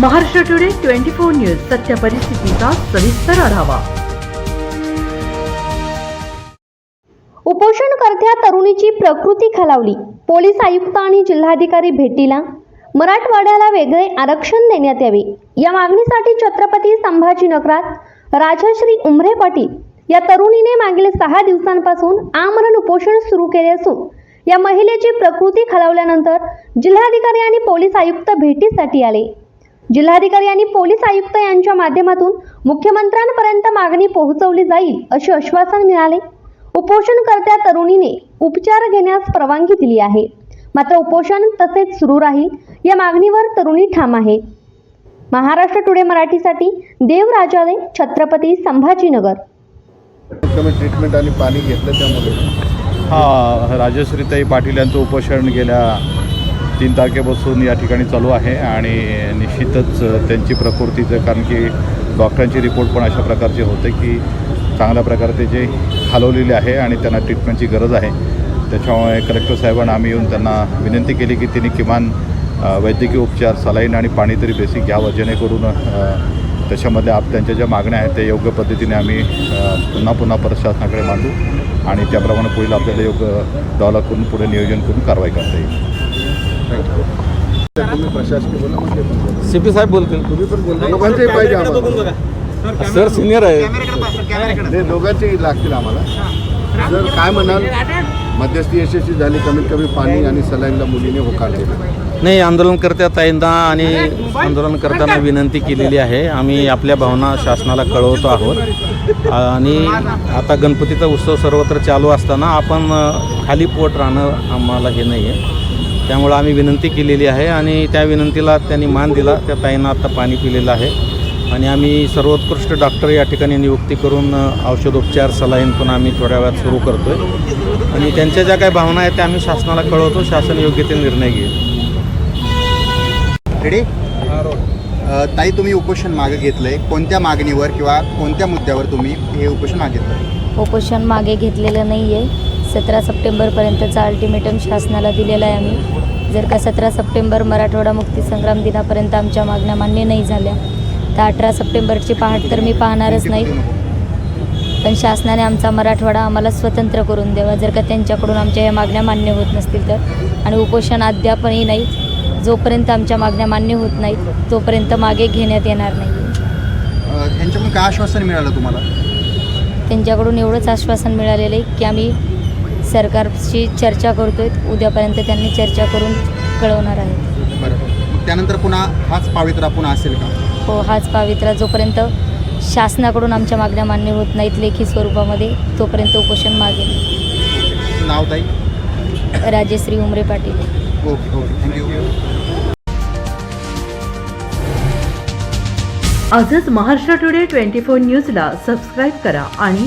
Maharashtra today twenty four news सत्य परिस्थितीचा सविस्तर आढावा. उपोषणकर्त्या तरुणीची प्रकृती खालावली. पोलीस आयुक्त आणि जिल्हाधिकारी भेटीला. मराठवाड्याला वेगळे आरक्षण देण्यात यावे. या मागणीसाठी छत्रपती संभाजीनगरात राजश्री उमरे पाटील या तरुणीने मागील सहा दिवसांपासून आमरण उपोषण सुरू केले असून या महिलेची प्रकृती खालावल्यानंतर जिल्हाधिकारी आणि पोलीस आयुक्त भेटीसाठी आले. जिल्हाधिकारी आणि पोलीस आयुक्त यांच्या माध्यमातून मुख्यमंत्र्यांपर्यंत मागणी पोहोचवली जाईल असे आश्वासन मिळाले. उपोषणकर्त्या तरुणीने उपचार घेण्यास परवानगी दिली आहे. मात्र उपोषण तसेच सुरू राहील या मागणीवर तरुणी ठाम आहे. महाराष्ट्र टुडे मराठीसाठी देव राजाले छत्रपती संभाजीनगर. कमी ट्रीटमेंट आणि पाणी घेतलं त्यामुळे. हा राजश्रीताई पाटील यांचं उपोषण गेल्या तीन तारखेपासून या ठिकाणी चालू आहे आणि निश्चितच त्यांची प्रकृतीचं कारण की डॉक्टरांची रिपोर्ट पण अशा प्रकारचे होते की चांगल्या प्रकारे ते जे हलवलेले आहे आणि त्यांना ट्रीटमेंटची गरज आहे. त्याच्यामुळे कलेक्टर साहेबांना आम्ही येऊन त्यांना विनंती केली की त्यांनी किमान वैद्यकीय उपचार सलाईन आणि पाणी तरी बेसिक घ्यावं जेणेकरून त्याच्यामध्ये आप त्यांच्या ज्या मागण्या आहेत त्या योग्य पद्धतीने आम्ही पुन्हा पुन्हा प्रशासनाकडे मांडू आणि त्याप्रमाणे पुढील आपल्याला योग्य डेव्हलप करून पुढे नियोजन करून कारवाई करता येईल. सी पी साहेब बोलतील. तुम्ही पण बोलता. दोघांचेही पाहिजे आम्हाला. सर सिनियर आहे. नाही दोघांचेही लागतील आम्हाला. जर काय म्हणाल? मध्यस्थी यशस्वी झाली कमीत कमी पाणी आणि सलाईनला मुलीने होकार दिला. नाही आंदोलनकर्त्या ताईंना आणि आंदोलनकर्त्यांना विनंती केलेली आहे. आम्ही आपल्या भावना शासनाला कळवतो आहोत. आणि आता गणपतीचा उत्सव सर्वत्र चालू असताना आपण अ, खाली पोट राहणं आम्हाला हे नाही आहे त्यामुळं आम्ही विनंती केलेली आहे आणि त्या विनंतीला त्यांनी मान दिला. त्या ताईंना आता पाणी पिलेलं आहे. आणि आम्ही सर्वोत्कृष्ट डॉक्टर या ठिकाणी नियुक्ती करून औषधोपचार सलाईन पण आम्ही थोड्या वेळात सुरू करतो आहे आणि त्यांच्या ज्या काही भावना आहेत त्या आम्ही शासनाला कळवतो. शासन योग्य ते निर्णय घेईल. रेडी. ताई तुम्ही उपोषण मागे घेतलंय. कोणत्या मागणीवर किंवा कोणत्या मुद्द्यावर तुम्ही हे उपोषण मागे घेतलं उपोषण मागे घेतलेलं नाही आहे सतरा सप्टेंबरपर्यंतचा अल्टिमेटम शासनाला दिलेला आहे आम्ही. जर का सतरा सप्टेंबर मराठवाडा मुक्तीसंग्राम दिनापर्यंत आमच्या मागण्या मान्य नाही झाल्या तर अठरा सप्टेंबरची पहाट तर मी पाहणारच नाही. पण शासनाने आमचा मराठवाडा आम्हाला स्वतंत्र करून द्यावा. जर का त्यांच्याकडून आमच्या ह्या मागण्या मान्य होत नसतील तर. आणि उपोषण अद्यापही नाही. जोपर्यंत आमच्या मागण्या मान्य होत नाहीत तोपर्यंत मागे घेण्यात येणार नाही. अ, यांच्याकडून काय आश्वासन मिळालं तुम्हाला? त्यांच्याकडून एवढंच आश्वासन मिळालेलं आहे की आम्ही सरकारशी चर्चा करतोय. उद्यापर्यंत त्यांनी चर्चा करून कळवणार आहेत बरं त्यानंतर पुन्हा हाच पावित्रा पुन्हा असेल का? हो हाच पावित्रा जोपर्यंत शासनाकडून आमच्या मागण्या मान्य होत नाहीत लेखी स्वरूपामध्ये तोपर्यंत उपोषण मागेल नाव ताई? Rajeshri Umare Patil. Okay okay. Thank you आजच महाराष्ट्र टुडे ट्वेंटी फोर न्यूजला सबस्क्राईब करा आणि